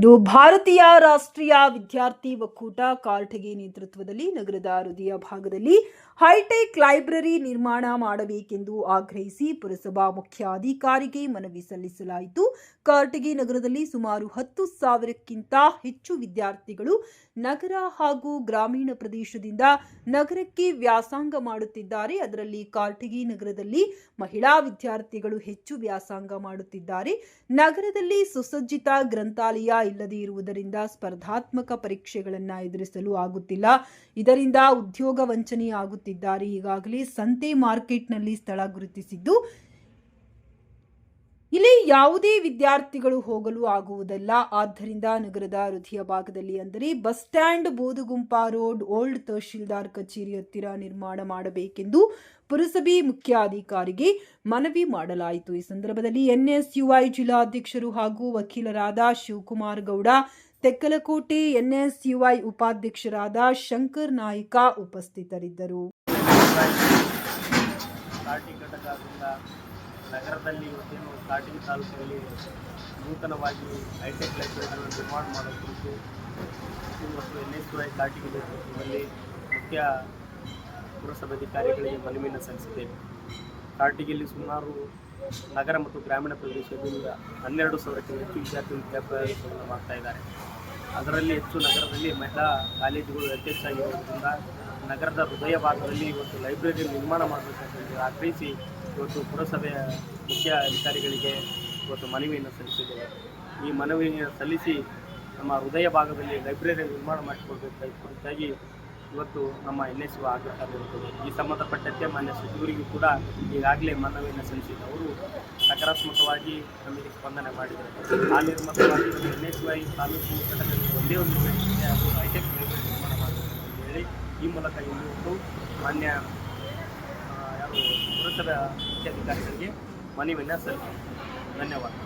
ಇಂದು ಭಾರತೀಯ ರಾಷ್ಟ್ರೀಯ ವಿದ್ಯಾರ್ಥಿ ಒಕ್ಕೂಟ ಕಾಲ್ಟಗಿ ನೇತೃತ್ವದಲ್ಲಿ ನಗರದ ಹೃದಯ ಭಾಗದಲ್ಲಿ ಹೈಟೆಕ್ ಲೈಬ್ರರಿ ನಿರ್ಮಾಣ ಮಾಡಬೇಕೆಂದು ಆಗ್ರಹಿಸಿ ಪುರಸಭಾ ಮುಖ್ಯಾಧಿಕಾರಿಗೆ ಮನವಿ ಸಲ್ಲಿಸಲಾಯಿತು. ಕಾಲ್ಟಗಿ ನಗರದಲ್ಲಿ ಸುಮಾರು ಹತ್ತು ಸಾವಿರಕ್ಕಿಂತ ಹೆಚ್ಚು ವಿದ್ಯಾರ್ಥಿಗಳು ನಗರ ಹಾಗೂ ಗ್ರಾಮೀಣ ಪ್ರದೇಶದಿಂದ ನಗರಕ್ಕೆ ವ್ಯಾಸಂಗ ಮಾಡುತ್ತಿದ್ದಾರೆ. ಅದರಲ್ಲಿ ಕಾಲ್ಟಗಿ ನಗರದಲ್ಲಿ ಮಹಿಳಾ ವಿದ್ಯಾರ್ಥಿಗಳು ಹೆಚ್ಚು ವ್ಯಾಸಂಗ ಮಾಡುತ್ತಿದ್ದಾರೆ. ನಗರದಲ್ಲಿ ಸುಸಜ್ಜಿತ ಗ್ರಂಥಾಲಯ ಇಲ್ಲದೆ ಇರುವುದರಿಂದ ಸ್ಪರ್ಧಾತ್ಮಕ ಪರೀಕ್ಷೆಗಳನ್ನು ಎದುರಿಸಲು ಆಗುತ್ತಿಲ್ಲ. ಇದರಿಂದ ಉದ್ಯೋಗ ವಂಚನೆಯಾಗುತ್ತಿದ್ದಾರೆ ಈಗಾಗಲೇ ಸಂತೆ ಮಾರ್ಕೆಟ್ನಲ್ಲಿ ಸ್ಥಳ ಗುರುತಿಸಿದ್ದು ಇಲ್ಲಿ ಯಾವುದೇ ವಿದ್ಯಾರ್ಥಿಗಳು ಹೋಗಲು ಆಗುವುದಿಲ್ಲ. ಆದ್ದರಿಂದ ನಗರದ ಹೃದಯ ಭಾಗದಲ್ಲಿ ಅಂದರೆ bus stand, Bodhagumpa road, old tahsildar ಕಚೇರಿ ಹತ್ತಿರ ನಿರ್ಮಾಣ ಮಾಡಬೇಕೆಂದು ಪುರಸಭೆ ಮುಖ್ಯಾಧಿಕಾರಿಗೆ ಮನವಿ ಮಾಡಲಾಯಿತು. ಈ ಸಂದರ್ಭದಲ್ಲಿ ಎನ್ಎಸ್ಯುಐ ಜಿಲ್ಲಾಧ್ಯಕ್ಷರು ಹಾಗೂ ವಕೀಲರಾದ ಶಿವಕುಮಾರ್ ಗೌಡ, ತೆಕ್ಕಲಕೋಟೆ ಎನ್ಎಸ್ಯುಐ ಉಪಾಧ್ಯಕ್ಷರಾದ ಶಂಕರ್ ನಾಯ್ಕ ಉಪಸ್ಥಿತರಿದ್ದರು. ನಗರದಲ್ಲಿ ಇವತ್ತೇನು ಸ್ಟಾರ್ಟಿಂಗ್ ತಾಲೂಕಿನಲ್ಲಿ ನೂತನವಾಗಿ ಹೈಟೆಕ್ ಲೈಬ್ರರಿಗಳನ್ನು ನಿರ್ಮಾಣ ಮಾಡೋ ಕುರಿತು ಇವತ್ತು ಎನ್ ಎಸ್ ವೈ ಸ್ಟಾರ್ಟಿಂಗ್ ನೇತೃತ್ವದಲ್ಲಿ ಮುಖ್ಯ ಪುರಸಭಾಧಿಕಾರಿಗಳಿಗೆ ಮನವಿಯನ್ನು ಸಲ್ಲಿಸಿದ್ದೇವೆ. ಸ್ಟಾರ್ಟಿಂಗಲ್ಲಿ ಸುಮಾರು ನಗರ ಮತ್ತು ಗ್ರಾಮೀಣ ಪ್ರದೇಶದಿಂದ ಹನ್ನೆರಡು ಸಾವಿರಕ್ಕೂ ಹೆಚ್ಚು ವಿದ್ಯಾರ್ಥಿ ವಿದ್ಯಾಭ್ಯಾಸವನ್ನು ಮಾಡ್ತಾ ಇದ್ದಾರೆ. ಅದರಲ್ಲಿ ಹೆಚ್ಚು ನಗರದಲ್ಲಿ ಮಹಿಳಾ ಕಾಲೇಜುಗಳು ಯಥೇಚ್ಛಾಗಿರೋದ್ರಿಂದ ನಗರದ ಹೃದಯ ಭಾಗದಲ್ಲಿ ಇವತ್ತು ಲೈಬ್ರರಿ ನಿರ್ಮಾಣ ಮಾಡಬೇಕಂತ ಆಗ್ರಹಿಸಿ ಇವತ್ತು ಪುರಸಭೆಯ ಮುಖ್ಯ ಅಧಿಕಾರಿಗಳಿಗೆ ಇವತ್ತು ಮನವಿಯನ್ನು ಸಲ್ಲಿಸಿದ್ದೇವೆ. ಈ ಮನವಿಯನ್ನು ಸಲ್ಲಿಸಿ ನಮ್ಮ ಹೃದಯ ಭಾಗದಲ್ಲಿ ಲೈಬ್ರರಿ ನಿರ್ಮಾಣ ಮಾಡಿಕೊಡ್ಬೇಕಾಗಿ ಕುರಿತಾಗಿ ಇವತ್ತು ನಮ್ಮ ಎನ್ ಎಸ್ ಆಗಬೇಕಾಗಿರುತ್ತದೆ ಈ ಸಂಬಂಧಪಟ್ಟಂತೆ ಮಾನ್ಯ ಸಚಿವರಿಗೂ ಕೂಡ ಈಗಾಗಲೇ ಮನವಿಯನ್ನು ಸಲ್ಲಿಸಿದ್ದು. ಅವರು ಸಕಾರಾತ್ಮಕವಾಗಿ ನಮಗೆ ಸ್ಪಂದನೆ ಮಾಡಿದರು ಆ ನಿರ್ಮಾಣವಾಗಿ ಎನ್ ಎಸ್ ವೈ ತಾಲೂಕು ಘಟಕದಲ್ಲಿ ಒಂದೇ ಒಂದು ಬೇಡಿಕೆ ಅದು ಹೈಟೆಕ್ ಲೈಬ್ರರಿ ನಿರ್ಮಾಣ ಮಾಡಬೇಕು ಅಂತ ಹೇಳಿ ಈ ಮೂಲಕ ಇವತ್ತು ಮಾನ್ಯ ಯಾರು ಪುರಸಭೆ मुख्याधिकारी संजय मणिविना सलके धन्यवाद।